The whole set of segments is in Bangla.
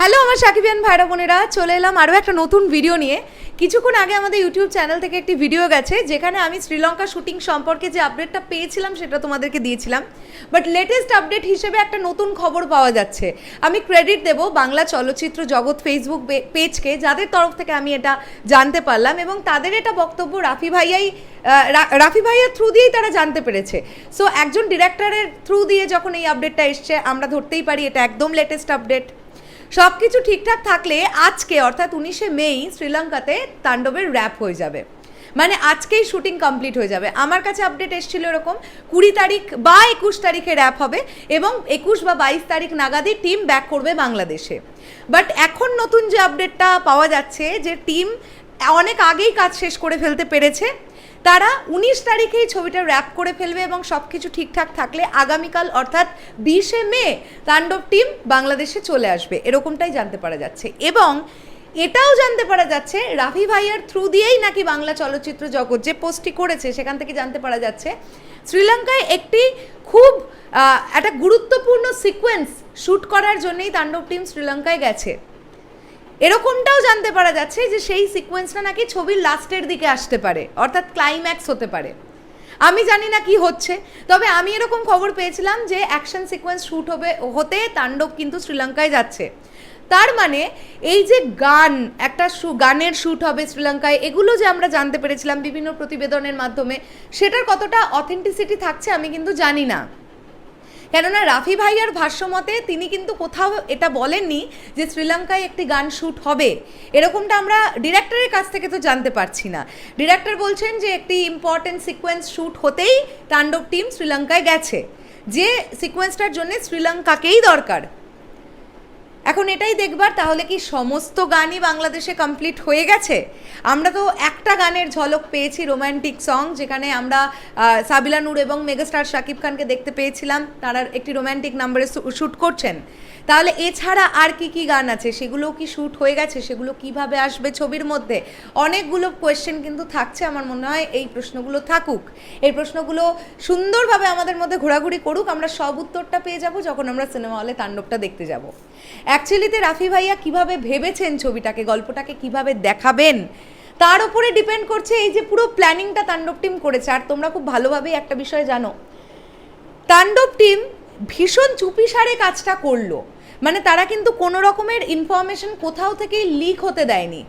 হ্যালো আমার সাকিবিয়ান ভাইরা বোনেরা, চলে এলাম আরও একটা নতুন ভিডিও নিয়ে। কিছুক্ষণ আগে আমাদের ইউটিউব চ্যানেল থেকে একটি ভিডিও গেছে, যেখানে আমি শ্রীলঙ্কা শুটিং সম্পর্কে যে আপডেটটা পেয়েছিলাম সেটা তোমাদেরকে দিয়েছিলাম। বাট লেটেস্ট আপডেট হিসেবে একটা নতুন খবর পাওয়া যাচ্ছে। আমি ক্রেডিট দেব বাংলা চলচ্চিত্র জগৎ ফেসবুক পেজকে যাদের তরফ থেকে আমি এটা জানতে পারলাম এবং তাদের এটা বক্তব্য রাফি ভাইয়াই রাফি ভাইয়ার থ্রু দিয়েই তারা জানতে পেরেছে। সো একজন ডিরেক্টরের থ্রু দিয়ে যখন এই আপডেটটা এসছে, আমরা ধরতেই পারি এটা একদম লেটেস্ট আপডেট সব কিছু ঠিকঠাক থাকলে আজকে, অর্থাৎ উনিশে মেই শ্রীলঙ্কাতে তাণ্ডবের র্যাপ হয়ে যাবে। মানে আজকেই শুটিং কমপ্লিট হয়ে যাবে। আমার কাছে আপডেট এসেছিল এরকম, কুড়ি তারিখ বা একুশ তারিখে র্যাপ হবে এবং একুশ বা বাইশ তারিখ নাগাদই টিম ব্যাক করবে বাংলাদেশে। বাট এখন নতুন যে আপডেটটা পাওয়া যাচ্ছে যে টিম অনেক আগেই কাজ শেষ করে ফেলতে পেরেছে তারা উনিশ তারিখেই ছবিটা র্যাপ করে ফেলবে এবং সব কিছু ঠিকঠাক থাকলে আগামীকাল, অর্থাৎ বিশে মে, তাণ্ডব টিম বাংলাদেশে চলে আসবে। এরকমটাই জানতে পারা যাচ্ছে। এবং এটাও জানতে পারা যাচ্ছে, রাফি ভাইয়ার থ্রু দিয়েই নাকি বাংলা চলচ্চিত্র জগৎ যে পোস্টটি করেছে, সেখান থেকে জানতে পারা যাচ্ছে, শ্রীলঙ্কায় একটি খুব একটা গুরুত্বপূর্ণ সিকোয়েন্স শ্যুট করার জন্যই তাণ্ডব টিম শ্রীলঙ্কায় গেছে। এরকমটাও জানতে পারা যাচ্ছে যে সেই সিকোয়েন্সটা নাকি ছবির লাস্টের দিকে আসতে পারে, অর্থাৎ ক্লাইম্যাক্স হতে পারে। আমি জানি না কি হচ্ছে, তবে আমি এরকম খবর পেয়েছিলাম যে অ্যাকশন সিকোয়েন্স শ্যুট হবে, হতে তাণ্ডব কিন্তু শ্রীলঙ্কায় যাচ্ছে। তার মানে এই যে গান, একটা গানের শ্যুট হবে শ্রীলঙ্কায়, এগুলো যে আমরা জানতে পেরেছিলাম বিভিন্ন প্রতিবেদনের মাধ্যমে, সেটার কতটা অথেন্টিসিটি থাকছে আমি কিন্তু জানি না। কেননা রাফি ভাইয়ার ভাষ্যমতে তিনি কিন্তু কোথাও এটা বলেননি যে শ্রীলঙ্কায় একটি গান শ্যুট হবে। এরকমটা আমরা ডিরেক্টরের কাছ থেকে তো জানতে পারছি না। ডিরেক্টর বলছেন যে একটি ইম্পর্টেন্ট সিকোয়েন্স শ্যুট হতেই তাণ্ডব টিম শ্রীলঙ্কায় গেছে। যে সিকোয়েন্সটার জন্য শ্রীলঙ্কাকেই দরকার। এখন এটাই দেখবার, তাহলে কি সমস্ত গানই বাংলাদেশে কমপ্লিট হয়ে গেছে? আমরা তো একটা গানের ঝলক পেয়েছি রোম্যান্টিক সং যেখানে আমরা সাবিলা নূর এবং মেগাস্টার শাকিব খানকে দেখতে পেয়েছিলাম। তারা একটি রোম্যান্টিক নাম্বারে শ্যুট করছেন। তাহলে এছাড়া আর কি কি গান আছে? সেগুলো কি শ্যুট হয়ে গেছে? সেগুলো কীভাবে আসবে ছবির মধ্যে? অনেকগুলো কোয়েশ্চেন কিন্তু থাকছে আমার মনে হয় এই প্রশ্নগুলো থাকুক। এই প্রশ্নগুলো সুন্দরভাবে আমাদের মধ্যে ঘোরাঘুরি করুক, আমরা সব উত্তরটা পেয়ে যাব যখন আমরা সিনেমা হলে তাণ্ডবটা দেখতে যাব। অ্যাকচুয়ালিতে রাফি ভাইয়া কীভাবে ভেবেছেন ছবিটাকে, গল্পটাকে কীভাবে দেখাবেন? তার উপরে ডিপেন্ড করছে এই যে পুরো প্ল্যানিংটা তাণ্ডব টিম করেছে। আর তোমরা খুব ভালোভাবেই একটা বিষয় জানো। তাণ্ডব টিম ভীষণ চুপিসারে কাজটা করল। মানে তারা কিন্তু কোনো রকমের ইনফরমেশন কোথাও থেকেই লিক হতে দেয়নি।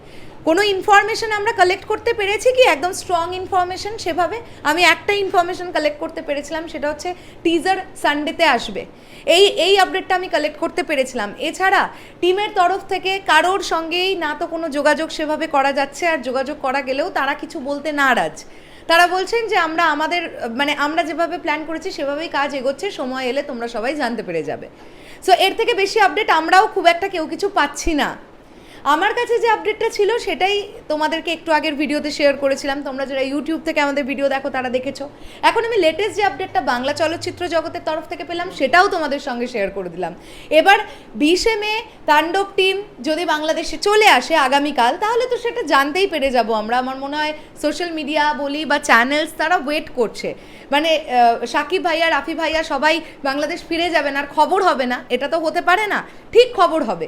কোনো ইনফরমেশন আমরা কালেক্ট করতে পেরেছি কি? একদম স্ট্রং ইনফরমেশন সেভাবে। আমি একটা ইনফরমেশন কালেক্ট করতে পেরেছিলাম, সেটা হচ্ছে টিজার সানডেতে আসবে। এই এই আপডেটটা আমি কালেক্ট করতে পেরেছিলাম। এছাড়া টিমের তরফ থেকে কারোর সঙ্গেই না তো কোনো যোগাযোগ সেভাবে করা যাচ্ছে, আর যোগাযোগ করা গেলেও তারা কিছু বলতে নারাজ। তারা বলছেন যে আমরা আমাদের মানে আমরা যেভাবে প্ল্যান করেছি, সেভাবেই কাজ এগোচ্ছে, সময় এলে তোমরা সবাই জানতে পেরে যাবে। সো এর থেকে বেশি আপডেট আমরাও খুব একটা কেউ কিছু পাচ্ছি না। আমার কাছে যে আপডেটটা ছিল সেটাই তোমাদেরকে একটু আগের ভিডিওতে শেয়ার করেছিলাম। তোমরা যারা ইউটিউব থেকে আমাদের ভিডিও দেখো, তারা দেখেছ। এখন আমি লেটেস্ট যে আপডেটটা বাংলা চলচ্চিত্র জগতের তরফ থেকে পেলাম, সেটাও তোমাদের সঙ্গে শেয়ার করে দিলাম। এবার বিশে মে তাণ্ডব টিম যদি বাংলাদেশে চলে আসে আগামীকাল, তাহলে তো সেটা জানতেই পেরে যাব আমরা। আমার মনে হয় সোশ্যাল মিডিয়া বলি বা চ্যানেলস তারা ওয়েট করছে। মানে সাকিব ভাইয়া, রাফি ভাইয়া সবাই বাংলাদেশ ফিরে যাবেন, আর খবর হবে না। এটা তো হতে পারে না। ঠিক খবর হবে।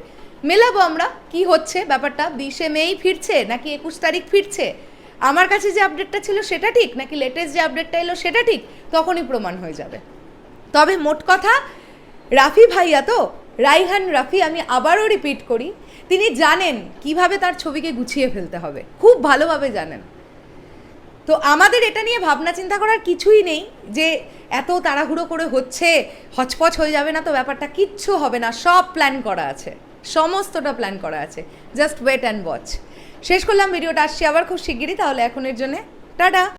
মেলাবো আমরা? কি হচ্ছে ব্যাপারটা? বিশে মেই ফিরছে নাকি একুশ তারিখ ফিরছে? আমার কাছে যে আপডেটটা ছিল সেটা ঠিক? নাকি লেটেস্ট যে আপডেটটা এলো সেটা ঠিক? তখনই প্রমাণ হয়ে যাবে। তবে মোট কথা, রাফি ভাইয়া তো, রাইহান রাফি আমি আবারও রিপিট করি, তিনি জানেন কীভাবে তার ছবিকে গুছিয়ে ফেলতে হবে। খুব ভালোভাবে জানেন। তো আমাদের এটা নিয়ে ভাবনা চিন্তা করার কিছুই নেই যে এত তাড়াহুড়ো করে হচ্ছে, হচপচ হয়ে যাবে না তো ব্যাপারটা, কিচ্ছু হবে না, সব প্ল্যান করা আছে। সমস্তটা প্ল্যান করা আছে। জাস্ট ওয়েট অ্যান্ড ওয়াচ শেষ করলাম, ভিডিওটা আসছি আবার খুব শিগগিরই, তাহলে এখনের জন্যে, টাটা!